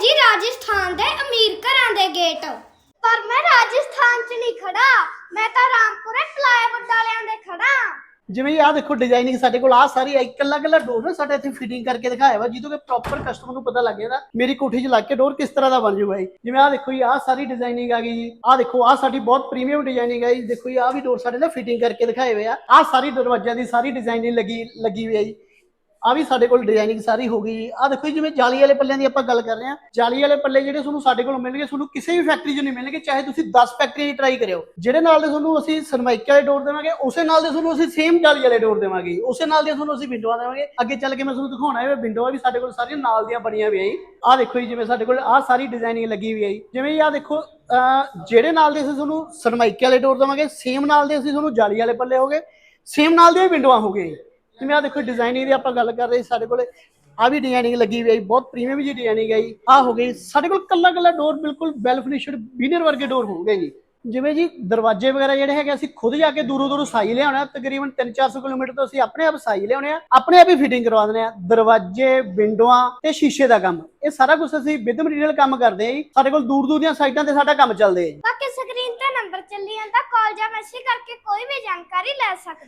ਜੀ ਰਾਜਸਥਾਨ ਦੇ ਅਮੀਰ ਘਰਾਂ ਦੇ ਗੇਟ। ਪਰ ਮੈਂ ਰਾਜਸਥਾਨ 'ਚ ਨਹੀਂ ਖੜਾ ਮੈਂ ਤਾਂ ਰਾਮਪੁਰੇ ਪਲਾਈਵੁੱਡ ਵਾਲਿਆਂ ਦੇ ਖੜਾ ਜਿਵੇਂ ਆਹ ਦੇਖੋ ਡਿਜ਼ਾਈਨਿੰਗ ਸਾਡੇ ਕੋਲ ਆ ਸਾਰੀ ਇਕੱਲਾ ਇਕੱਲਾ ਡੋਰ ਨਾ ਸਾਡੇ ਇੱਥੇ ਫਿਟਿੰਗ ਕਰਕੇ ਦਿਖਾਇਆ ਵਾ, ਜਿਹਦੋਂ ਕਿ ਪ੍ਰੋਪਰ ਕਸਟਮਰ ਨੂੰ ਪਤਾ ਲੱਗੇਗਾ ਮੇਰੀ ਕੋਠੀ 'ਚ ਲੱਗ ਕੇ ਡੋਰ ਕਿਸ ਤਰ੍ਹਾਂ ਦਾ ਬਣ ਜੂਗਾ ਜੀ? ਜਿਵੇਂ ਆਹ ਦੇਖੋ ਜੀ, ਆਹ ਸਾਰੀ ਡਿਜ਼ਾਈਨਿੰਗ ਆ ਗਈ ਜੀ। ਆਹ ਦੇਖੋ, ਆਹ ਸਾਡੀ ਬਹੁਤ ਪ੍ਰੀਮੀਅਮ ਡਿਜ਼ਾਈਨਿੰਗ ਹੈ ਜੀ। ਦੇਖੋ ਜੀ, ਆਹ ਵੀ ਡੋਰ ਸਾਡੇ ਨਾਲ ਫਿਟਿੰਗ ਕਰਕੇ ਦਿਖਾਏ ਹੋਏ ਆ। ਆਹ ਸਾਰੀ ਦਰਵਾਜ਼ਿਆਂ ਦੀ ਸਾਰੀ ਡਿਜ਼ਾਈਨਿੰਗ ਲੱਗੀ ਲੱਗੀ ਹੋਈ ਹੈ ਜੀ। ਆ ਵੀ ਸਾਡੇ ਕੋਲ ਡਿਜ਼ਾਈਨਿੰਗ ਸਾਰੀ ਹੋ ਗਈ। ਜੀ ਆ ਦੇਖੋ ਜੀ, ਜਿਵੇਂ ਜਾਲੀ ਵਾਲੇ ਪੱਲਿਆਂ ਦੀ ਆਪਾਂ ਗੱਲ ਕਰ ਰਹੇ ਹਾਂ, ਜਾਲੀ ਵਾਲੇ ਪੱਲੇ ਜਿਹੜੇ ਤੁਹਾਨੂੰ ਸਾਡੇ ਕੋਲ ਮਿਲਣਗੇ, ਤੁਹਾਨੂੰ ਕਿਸੇ ਵੀ ਫੈਕਟਰੀ 'ਚ ਨਹੀਂ ਮਿਲਣਗੇ, ਚਾਹੇ ਤੁਸੀਂ 10 ਫੈਕਟਰੀ ਦੀ ਟਰਾਈ ਕਰਿਓ। ਜਿਹੜੇ ਨਾਲ ਦੇ ਤੁਹਾਨੂੰ ਅਸੀਂ ਸਰਮਾਈਕੇ ਵਾਲੇ ਡੋਰ ਦੇਵਾਂਗੇ, ਉਸੇ ਨਾਲ ਦੇ ਤੁਹਾਨੂੰ ਅਸੀਂ ਸੇਮ ਜਾਲੀ ਵਾਲੇ ਡੋਰ ਦੇਵਾਂਗੇ। ਉਸੇ ਨਾਲ ਦੇ ਤੁਹਾਨੂੰ ਅਸੀਂ ਵਿੰਡੋਆਂ ਦੇਵਾਂਗੇ। ਅੱਗੇ ਚੱਲ ਕੇ ਮੈਂ ਤੁਹਾਨੂੰ ਦਿਖਾਉਣਾ ਹੈ ਵਿੰਡੋਆਂ ਵੀ ਸਾਡੇ ਕੋਲ ਸਾਰੀਆਂ ਨਾਲ ਦੀਆਂ ਬਣੀਆਂ ਹੋਈਆਂ ਜੀ ਆ ਦੇਖੋ ਜੀ, ਜਿਵੇਂ ਸਾਡੇ ਕੋਲ ਆ ਸਾਰੀ ਡਿਜ਼ਾਈਨਿੰਗ ਲੱਗੀ ਹੋਈ ਹੈ ਜੀ ਜਿਵੇਂ ਜੀ ਆ ਦੇਖੋ ਜਿਹੜੇ ਨਾਲ ਦੇ ਅਸੀਂ ਤੁਹਾਨੂੰ ਸਰਮਾਈਕੇ ਵਾਲੇ ਡੋਰ ਦੇਵਾਂਗੇ ਸੇਮ ਨਾਲ ਦੇ ਅਸੀਂ ਤੁਹਾਨੂੰ ਜਾਲੀ ਵਾਲੇ ਪੱਲੇ ਹੋਗੇ ਸੇਮ ਨਾਲ ਦੀਆਂ ਵਿੰਡੋਆਂ ਹੋਗੇ ਜਿਵੇਂ ਆ ਦੇਖੋ ਡਿਜ਼ਾਈਨਿੰਗ ਦੀ ਆਪਾਂ ਗੱਲ ਕਰ ਰਹੇ ਸੀ, ਸਾਡੇ ਕੋਲੇ ਆ ਵੀ ਡਿਜ਼ਾਈਨਿੰਗ ਲੱਗੀ ਹੋਈ ਹੈ ਬਹੁਤ ਪ੍ਰੀਮੀਅਮ ਜੀ ਡਿਜ਼ਾਈਨਿੰਗ ਹੈ ਆ ਹੋ ਗਈ ਸਾਡੇ ਕੋਲ ਕੱਲਾ ਕੱਲਾ ਡੋਰ ਬਿਲਕੁਲ ਵੈਲ ਫਿਨਿਸ਼ਡ ਬੀਨਰ ਵਰਗੇ ਡੋਰ ਹੋਣਗੇ ਜੀ। ਜਿਵੇਂ ਜੀ ਦਰਵਾਜ਼ੇ ਵਗੈਰਾ ਜਿਹੜੇ ਹੈਗੇ ਅਸੀਂ ਖੁਦ ਜਾ ਕੇ ਦੂਰੋਂ ਦੂਰੋਂ ਸਾਈ ਲਿਆਉਣਾ ਤਕਰੀਬਨ 3-400 ਕਿਲੋਮੀਟਰ ਤੋਂ ਅਸੀਂ ਆਪਣੇ ਆਪ ਸਾਈ ਲਿਆਉਣੇ ਆ ਆਪਣੇ ਆਪ ਹੀ ਫਿਟਿੰਗ ਕਰਵਾ ਦਿੰਦੇ ਆ। ਦਰਵਾਜ਼ੇ ਵਿੰਡੋਆਂ ਤੇ ਸ਼ੀਸ਼ੇ ਦਾ ਕੰਮ ਇਹ ਸਾਰਾ ਕੁਝ ਅਸੀਂ ਵਿਦ ਮਟੀਰੀਅਲ ਕੰਮ ਕਰਦੇ ਆ ਜੀ। ਸਾਡੇ ਕੋਲ ਦੂਰ ਦੂਰ ਦੀਆਂ ਸਾਈਟਾਂ ਤੇ ਸਾਡਾ ਕੰਮ ਚੱਲਦੇ ਆ ਜੀ। ਬਾਕੀ ਸਕਰੀਨ ਤੇ ਨੰਬਰ ਚੱਲੀ ਜਾਂਦਾ ਕਾਲ ਜਾਂ ਮੈਸੇਜ ਕਰਕੇ ਕੋਈ ਵੀ ਜਾਣਕਾਰੀ ਲੈ ਸਕਦੇ